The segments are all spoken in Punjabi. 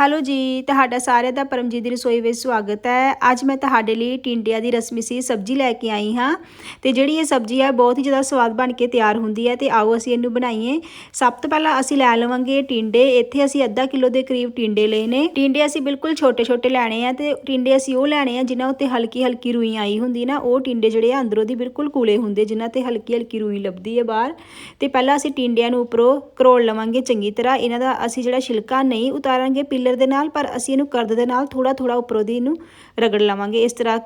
ਹੈਲੋ ਜੀ, ਤੁਹਾਡਾ ਸਾਰਿਆਂ ਦਾ ਪਰਮਜੀਤ ਦੀ ਰਸੋਈ ਵਿੱਚ ਸਵਾਗਤ ਹੈ। ਅੱਜ ਮੈਂ ਤੁਹਾਡੇ ਲਈ ਟਿੰਡਿਆਂ ਦੀ ਰਸਮੀ ਸੀ, ਸਬਜ਼ੀ ਲੈ ਕੇ ਆਈ ਹਾਂ। ਤੇ ਜਿਹੜੀ ਇਹ ਸਬਜ਼ੀ ਹੈ, ਬਹੁਤ ਹੀ ਜ਼ਿਆਦਾ ਸਵਾਦ ਬਣ ਕੇ ਤਿਆਰ ਹੁੰਦੀ ਹੈ ਤੇ ਆਓ ਅਸੀਂ ਇਹਨੂੰ ਬਣਾਈਏ। ਸਭ ਤੋਂ ਪਹਿਲਾਂ ਅਸੀਂ ਲੈ ਲਵਾਂਗੇ ਟਿੰਡੇ। ਇੱਥੇ ਅਸੀਂ ਅੱਧਾ ਕਿਲੋ ਦੇ ਕਰੀਬ ਟਿੰਡੇ ਲਏ ਨੇ। ਟਿੰਡੇ ਅਸੀਂ ਬਿਲਕੁਲ ਛੋਟੇ ਛੋਟੇ ਲੈਣੇ ਆ ਤੇ ਟਿੰਡੇ ਅਸੀਂ ਉਹ ਲੈਣੇ ਆ ਜਿਨ੍ਹਾਂ ਉੱਤੇ ਹਲਕੀ ਹਲਕੀ ਰੂਈ ਆਈ ਹੁੰਦੀ ਨਾ, ਉਹ ਟਿੰਡੇ ਜਿਹੜੇ ਆ ਅੰਦਰੋਂ ਦੀ ਬਿਲਕੁਲ ਕੂਲੇ ਹੁੰਦੇ, ਜਿਨ੍ਹਾਂ ਤੇ ਹਲਕੀ ਹਲਕੀ ਰੂਈ ਲੱਭਦੀ ਹੈ ਬਾਹਰ। ਤੇ ਪਹਿਲਾਂ ਅਸੀਂ ਟਿੰਡਿਆਂ ਨੂੰ ਉੱਪਰੋਂ ਕਰੋੜ ਲਵਾਂਗੇ ਚੰਗੀ ਤਰ੍ਹਾਂ। ਇਹਨਾਂ ਦਾ ਅਸੀਂ ਜਿਹੜਾ ਛਿਲਕਾ ਨਹੀਂ ਉਤਾਰਾਂਗੇ ਪਿੱਲਰ ਦੇ ਨਾਲ, ਪਰ ਅਸੀਂ ਇਹਨੂੰ ਕਰਦ ਦੇ ਨਾਲ ਥੋੜਾ ਥੋੜਾ ਉੱਪਰੋਂ ਦੀ ਇਹਨੂੰ ਰਗੜ ਲਵਾਂਗੇ। ਇਸ ਤਰ੍ਹਾਂ,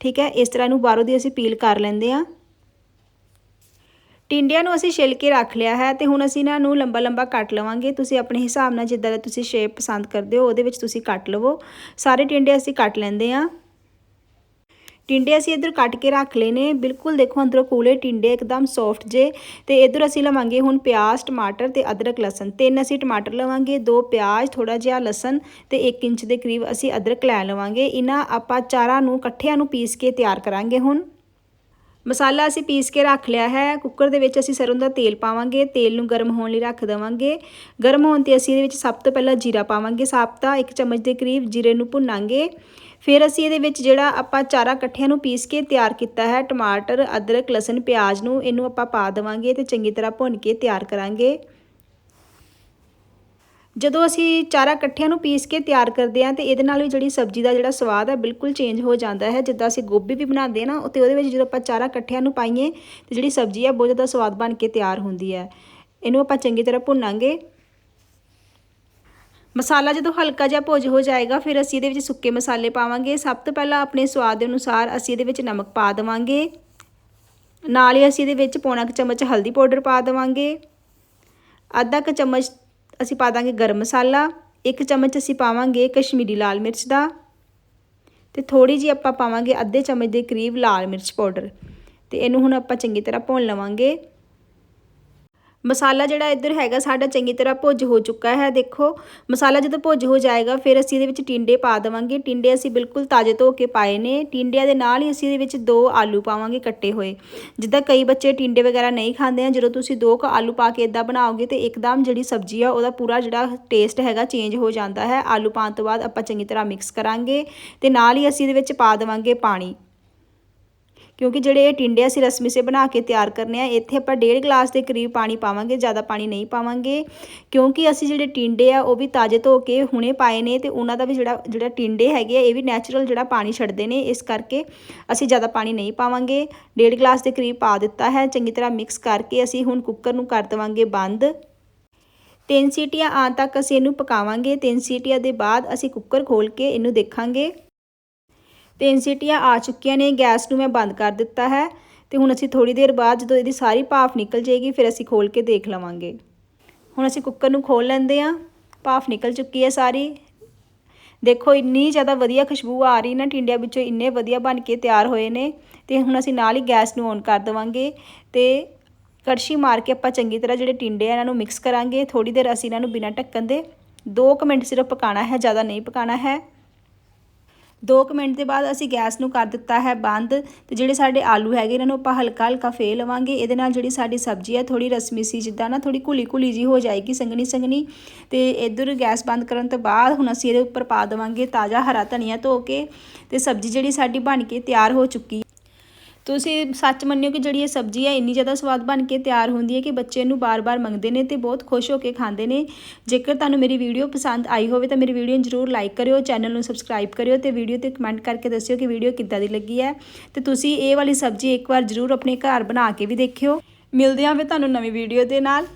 ਠੀਕ ਹੈ? ਇਸ ਤਰ੍ਹਾਂ ਇਹਨੂੰ ਬਾਹਰੋਂ ਦੀ ਅਸੀਂ ਪੀਲ ਕਰ ਲੈਂਦੇ ਆ ਟਿੰਡਿਆਂ ਨੂੰ ਅਸੀਂ ਛਿਲ ਕੇ ਰੱਖ ਲਿਆ ਹੈ ਤੇ ਹੁਣ ਅਸੀਂ ਇਹਨਾਂ ਨੂੰ ਲੰਬਾ ਲੰਬਾ ਕੱਟ ਲਵਾਂਗੇ। ਤੁਸੀਂ ਆਪਣੇ ਹਿਸਾਬ ਨਾਲ ਜਿੱਦਾਂ ਦਾ ਤੁਸੀਂ ਸ਼ੇਪ ਪਸੰਦ ਕਰਦੇ ਹੋ, ਉਹਦੇ ਵਿੱਚ ਤੁਸੀਂ ਕੱਟ ਲਵੋ। ਸਾਰੇ ਟਿੰਡੇ ਅਸੀਂ ਕੱਟ ਲੈਂਦੇ ਆ ਟਿੰਡੇ ਅਸੀਂ ਇਧਰ ਕੱਟ ਕੇ ਰੱਖ ਲਏ ਨੇ। ਬਿਲਕੁਲ ਦੇਖੋ ਅੰਦਰੋਂ ਕੂਲੇ ਟਿੰਡੇ ਇੱਕਦਮ ਸੌਫਟ ਜੇ। ਤੇ ਇਧਰ ਅਸੀਂ ਲਵਾਂਗੇ ਹੁਣ ਪਿਆਜ਼, ਟਮਾਟਰ ਤੇ ਅਦਰਕ, ਲਸਣ। ਤਿੰਨ ਅਸੀਂ ਟਮਾਟਰ ਲਵਾਂਗੇ, ਦੋ ਪਿਆਜ਼ ਥੋੜਾ ਜਿਹਾ ਲਸਣ ਤੇ 1 ਇੰਚ ਦੇ ਕਰੀਬ ਅਸੀਂ ਅਦਰਕ ਲੈ ਲਵਾਂਗੇ। ਇਹਨਾਂ ਆਪਾਂ ਚਾਰਾਂ ਨੂੰ, ਇਕੱਠਿਆਂ ਨੂੰ ਪੀਸ ਕੇ ਤਿਆਰ ਕਰਾਂਗੇ ਹੁਣ। ਮਸਾਲਾ ਅਸੀਂ ਪੀਸ ਕੇ ਰੱਖ ਲਿਆ ਹੈ। ਕੁੱਕਰ ਦੇ ਵਿੱਚ ਅਸੀਂ ਸਰੋਂ ਦਾ ਤੇਲ ਪਾਵਾਂਗੇ। ਤੇਲ ਨੂੰ ਗਰਮ ਹੋਣ ਲਈ ਰੱਖ ਦੇਵਾਂਗੇ। ਗਰਮ ਹੋਣ ਤੇ ਅਸੀਂ ਇਹਦੇ ਵਿੱਚ ਸਭ ਤੋਂ ਪਹਿਲਾਂ ਜੀਰਾ ਪਾਵਾਂਗੇ। ਸਾਬਤਾ ਇੱਕ ਚਮਚ ਦੇ ਕਰੀਬ ਜੀਰੇ ਨੂੰ ਭੁੰਨਾਂਗੇ। ਫਿਰ ਅਸੀਂ ਇਹਦੇ ਵਿੱਚ ਜਿਹੜਾ ਆਪਾਂ ਚਾਰਾ ਇਕੱਠਿਆਂ ਨੂੰ ਪੀਸ ਕੇ ਤਿਆਰ ਕੀਤਾ ਹੈ, ਟਮਾਟਰ, ਅਦਰਕ, ਲਸਣ, ਪਿਆਜ਼ ਨੂੰ, ਇਹਨੂੰ ਆਪਾਂ ਪਾ ਦੇਵਾਂਗੇ ਤੇ ਚੰਗੀ ਤਰ੍ਹਾਂ ਭੁੰਨ ਕੇ ਤਿਆਰ ਕਰਾਂਗੇ। ਜਦੋਂ ਅਸੀਂ ਚਾਰਾ ਇਕੱਠਿਆਂ ਨੂੰ ਪੀਸ ਕੇ ਤਿਆਰ ਕਰਦੇ ਹਾਂ ਤੇ ਇਹਦੇ ਨਾਲ ਵੀ ਜਿਹੜੀ ਸਬਜ਼ੀ ਦਾ ਜਿਹੜਾ ਸਵਾਦ ਹੈ ਬਿਲਕੁਲ ਚੇਂਜ ਹੋ ਜਾਂਦਾ ਹੈ। ਜਿੱਦਾਂ ਅਸੀਂ ਗੋਭੀ ਵੀ ਬਣਾਉਂਦੇ ਹਾਂ ਨਾ, ਤੇ ਉਹਦੇ ਵਿੱਚ ਜਦੋਂ ਆਪਾਂ ਚਾਰਾ ਇਕੱਠਿਆਂ ਨੂੰ ਪਾਈਏ ਤੇ ਜਿਹੜੀ ਸਬਜ਼ੀ ਹੈ ਬਹੁਤ ਜ਼ਿਆਦਾ ਸਵਾਦ ਬਣ ਕੇ ਤਿਆਰ ਹੁੰਦੀ ਹੈ। ਇਹਨੂੰ ਆਪਾਂ ਚੰਗੀ ਤਰ੍ਹਾਂ ਭੁੰਨਾਂਗੇ। ਮਸਾਲਾ ਜਦੋਂ ਹਲਕਾ ਜਿਹਾ ਭੁੱਜ ਹੋ ਜਾਏਗਾ, ਫਿਰ ਅਸੀਂ ਇਹਦੇ ਵਿੱਚ ਸੁੱਕੇ ਮਸਾਲੇ ਪਾਵਾਂਗੇ। ਸਭ ਤੋਂ ਪਹਿਲਾਂ ਆਪਣੇ ਸਵਾਦ ਦੇ ਅਨੁਸਾਰ ਅਸੀਂ ਇਹਦੇ ਵਿੱਚ ਨਮਕ ਪਾ ਦੇਵਾਂਗੇ। ਨਾਲ ਹੀ ਅਸੀਂ ਇਹਦੇ ਵਿੱਚ ਪੌਣਾ ਕੁ ਚਮਚ ਹਲਦੀ ਪਾਊਡਰ ਪਾ ਦੇਵਾਂਗੇ। ਅੱਧਾ ਕੁ ਚਮਚ ਅਸੀਂ ਪਾ ਦਾਂਗੇ ਗਰਮ ਮਸਾਲਾ। ਇੱਕ ਚਮਚ ਅਸੀਂ ਪਾਵਾਂਗੇ ਕਸ਼ਮੀਰੀ ਲਾਲ ਮਿਰਚ ਦਾ। ਤੇ ਥੋੜੀ ਜੀ ਆਪਾਂ ਪਾਵਾਂਗੇ ਅੱਧੇ ਚਮਚ ਦੇ ਕਰੀਬ ਲਾਲ ਮਿਰਚ ਪਾਊਡਰ। ਤੇ ਇਹਨੂੰ ਹੁਣ ਆਪਾਂ ਚੰਗੀ ਤਰ੍ਹਾਂ ਭੁੰਨ ਲਵਾਂਗੇ। ਮਸਾਲਾ ਜਿਹੜਾ ਇੱਧਰ ਹੈਗਾ, ਸਾਡਾ ਚੰਗੀ ਤਰ੍ਹਾਂ ਭੁੱਜ ਹੋ ਚੁੱਕਾ ਹੈ, ਦੇਖੋ। ਮਸਾਲਾ ਜਦੋਂ ਭੁੱਜ ਹੋ ਜਾਏਗਾ, ਫਿਰ ਅਸੀਂ ਇਹਦੇ ਵਿੱਚ ਟਿੰਡੇ ਪਾ ਦੇਵਾਂਗੇ। ਟਿੰਡੇ ਅਸੀਂ ਬਿਲਕੁਲ ਤਾਜ਼ੇ ਧੋ ਕੇ ਪਾਏ ਨੇ। ਟਿੰਡਿਆਂ ਦੇ ਨਾਲ ਹੀ ਅਸੀਂ ਇਹਦੇ ਵਿੱਚ ਦੋ ਆਲੂ ਪਾਵਾਂਗੇ ਕੱਟੇ ਹੋਏ। ਜਿੱਦਾਂ ਕਈ ਬੱਚੇ ਟਿੰਡੇ ਵਗੈਰਾ ਨਹੀਂ ਖਾਂਦੇ ਆ, ਜਦੋਂ ਤੁਸੀਂ ਦੋ ਕ ਆਲੂ ਪਾ ਕੇ ਇਦਾਂ ਬਣਾਓਗੇ ਤੇ ਇੱਕਦਮ ਜਿਹੜੀ ਸਬਜ਼ੀ ਆ, ਉਹਦਾ ਪੂਰਾ ਜਿਹੜਾ ਟੇਸਟ ਹੈਗਾ ਚੇਂਜ ਹੋ ਜਾਂਦਾ ਹੈ। ਆਲੂ ਪਾਉਣ ਤੋਂ ਬਾਅਦ ਆਪਾਂ ਚੰਗੀ ਤਰ੍ਹਾਂ ਮਿਕਸ ਕਰਾਂਗੇ ਤੇ ਨਾਲ ਹੀ ਅਸੀਂ ਇਹਦੇ ਵਿੱਚ ਪਾ ਦੇਵਾਂਗੇ ਪਾਣੀ। ਕਿਉਂਕਿ ਜਿਹੜੇ ਇਹ ਟਿੰਡੇ ਅਸੀਂ ਰਸਮੀ ਸੇ ਬਣਾ ਕੇ ਤਿਆਰ ਕਰਨੇ ਆ, ਇੱਥੇ ਆਪਾਂ ਡੇਢ ਗਲਾਸ ਦੇ ਕਰੀਬ ਪਾਣੀ ਪਾਵਾਂਗੇ, ਜ਼ਿਆਦਾ ਪਾਣੀ ਨਹੀਂ ਪਾਵਾਂਗੇ। ਕਿਉਂਕਿ ਅਸੀਂ ਜਿਹੜੇ ਟਿੰਡੇ ਆ, ਉਹ ਵੀ ਤਾਜ਼ੇ ਧੋ ਕੇ ਹੁਣੇ ਪਾਏ ਨੇ ਤੇ ਉਹਨਾਂ ਦਾ ਵੀ ਜਿਹੜਾ ਜਿਹੜਾ ਟਿੰਡੇ ਹੈਗੇ ਆ, ਇਹ ਵੀ ਨੈਚੁਰਲ ਜਿਹੜਾ ਪਾਣੀ ਛੱਡਦੇ ਨੇ, ਇਸ ਕਰਕੇ ਅਸੀਂ ਜ਼ਿਆਦਾ ਪਾਣੀ ਨਹੀਂ ਪਾਵਾਂਗੇ। ਡੇਢ ਗਲਾਸ ਦੇ ਕਰੀਬ ਪਾ ਦਿੱਤਾ ਹੈ, ਚੰਗੀ ਤਰ੍ਹਾਂ ਮਿਕਸ ਕਰਕੇ ਅਸੀਂ ਹੁਣ ਕੁੱਕਰ ਨੂੰ ਕਰ ਦੇਵਾਂਗੇ ਬੰਦ। ਤਿੰਨ ਸੀਟੀਆਂ ਆਉਣ ਤੱਕ ਅਸੀਂ ਇਹਨੂੰ ਪਕਾਵਾਂਗੇ। ਤਿੰਨ ਸੀਟੀਆਂ ਦੇ ਬਾਅਦ ਅਸੀਂ ਕੁੱਕਰ ਖੋਲ ਕੇ ਇਹਨੂੰ ਦੇਖਾਂਗੇ। ਤਿੰਨ ਸੀਟੀਆਂ ਆ ਚੁੱਕੀਆਂ ਨੇ, ਗੈਸ ਨੂੰ ਮੈਂ ਬੰਦ ਕਰ ਦਿੱਤਾ ਹੈ ਤੇ ਹੁਣ ਅਸੀਂ ਥੋੜੀ ਦੇਰ ਬਾਅਦ ਜਦੋਂ ਇਹਦੀ ਸਾਰੀ ਭਾਫ ਨਿਕਲ ਜਾਏਗੀ, ਫਿਰ ਅਸੀਂ ਖੋਲ ਕੇ ਦੇਖ ਲਵਾਂਗੇ। ਹੁਣ ਅਸੀਂ ਕੁੱਕਰ ਨੂੰ ਖੋਲ ਲੈਂਦੇ ਹਾਂ, ਭਾਫ ਨਿਕਲ ਚੁੱਕੀ ਹੈ ਸਾਰੀ। ਦੇਖੋ, ਇੰਨੀ ਜ਼ਿਆਦਾ ਵਧੀਆ ਖੁਸ਼ਬੂ ਆ ਰਹੀ ਨਾ, ਟਿੰਡਿਆਂ ਵਿੱਚੋਂ ਇੰਨੇ ਵਧੀਆ ਬਣ ਕੇ ਤਿਆਰ ਹੋਏ ਨੇ ਤੇ ਹੁਣ ਅਸੀਂ ਨਾਲ ਹੀ ਗੈਸ ਨੂੰ ਔਨ ਕਰ ਦੇਵਾਂਗੇ ਤੇ ਕੜਛੀ ਮਾਰ ਕੇ ਆਪਾਂ ਚੰਗੀ ਤਰ੍ਹਾਂ ਜਿਹੜੇ ਟਿੰਡੇ ਆ ਇਹਨਾਂ ਨੂੰ ਮਿਕਸ ਕਰਾਂਗੇ। ਥੋੜੀ ਦੇਰ ਅਸੀਂ ਇਹਨਾਂ ਨੂੰ ਬਿਨਾਂ ਢੱਕਣ ਦੇ 2 ਮਿੰਟ ਸਿਰਫ ਪਕਾਣਾ ਹੈ, ਜ਼ਿਆਦਾ ਨਹੀਂ ਪਕਾਣਾ ਹੈ। 2 ਮਿੰਟ ਦੇ ਬਾਅਦ ਅਸੀਂ ਗੈਸ ਨੂੰ ਕਰ ਦਿੱਤਾ ਹੈ ਬੰਦ ਤੇ ਜਿਹੜੇ ਸਾਡੇ ਆਲੂ ਹੈਗੇ, ਇਹਨਾਂ ਨੂੰ ਆਪਾਂ ਹਲਕਾ ਹਲਕਾ ਫੇ ਲਵਾਂਗੇ। ਇਹਦੇ ਨਾਲ ਜਿਹੜੀ ਸਾਡੀ ਸਬਜ਼ੀ ਹੈ ਥੋੜੀ ਰਸਮੀ ਸੀ, ਜਿੱਦਾਂ ਨਾ ਥੋੜੀ ਘੁਲੀ ਘੁਲੀ ਜੀ ਹੋ ਜਾਏਗੀ ਸੰਗਣੀ ਸੰਗਣੀ ਤੇ ਇਧਰ ਗੈਸ ਬੰਦ ਕਰਨ ਤੋਂ ਬਾਅਦ ਹੁਣ ਅਸੀਂ ਇਹਦੇ ਉੱਪਰ ਪਾ ਦੇਵਾਂਗੇ ਤਾਜ਼ਾ ਹਰਾ ਧਨੀਆ ਧੋ ਕੇ ਤੇ ਸਬਜ਼ੀ ਜਿਹੜੀ ਸਾਡੀ ਬਣ ਕੇ ਤਿਆਰ ਹੋ ਚੁੱਕੀ ਤੁਸੀਂ ਸੱਚ ਮੰਨਿਓ ਕਿ ਜਿਹੜੀ ਇਹ ਸਬਜ਼ੀ ਹੈ, ਇੰਨੀ ਜ਼ਿਆਦਾ ਸਵਾਦ ਬਣ ਕੇ ਤਿਆਰ ਹੁੰਦੀ ਹੈ ਕਿ ਬੱਚੇ ਇਹਨੂੰ ਬਾਰ-ਬਾਰ ਮੰਗਦੇ ਨੇ ਤੇ ਬਹੁਤ ਖੁਸ਼ ਹੋ ਕੇ ਖਾਂਦੇ ਨੇ। ਜੇਕਰ ਤੁਹਾਨੂੰ ਮੇਰੀ ਵੀਡੀਓ ਪਸੰਦ ਆਈ ਹੋਵੇ ਤਾਂ ਮੇਰੀ ਵੀਡੀਓ ਨੂੰ ਜ਼ਰੂਰ ਲਾਈਕ ਕਰਿਓ, ਚੈਨਲ ਨੂੰ ਸਬਸਕ੍ਰਾਈਬ ਕਰਿਓ ਤੇ ਵੀਡੀਓ ਤੇ ਕਮੈਂਟ ਕਰਕੇ ਦੱਸਿਓ ਕਿ ਵੀਡੀਓ ਕਿੱਦਾਂ ਦੀ ਲੱਗੀ ਹੈ। ਤੇ ਤੁਸੀਂ ਇਹ ਵਾਲੀ ਸਬਜ਼ੀ ਇੱਕ ਵਾਰ ਜ਼ਰੂਰ ਆਪਣੇ ਘਰ ਬਣਾ ਕੇ ਵੀ ਦੇਖਿਓ। ਮਿਲਦੇ ਹਾਂ ਫਿਰ ਤੁਹਾਨੂੰ ਨਵੀਂ ਵੀਡੀਓ ਦੇ ਨਾਲ।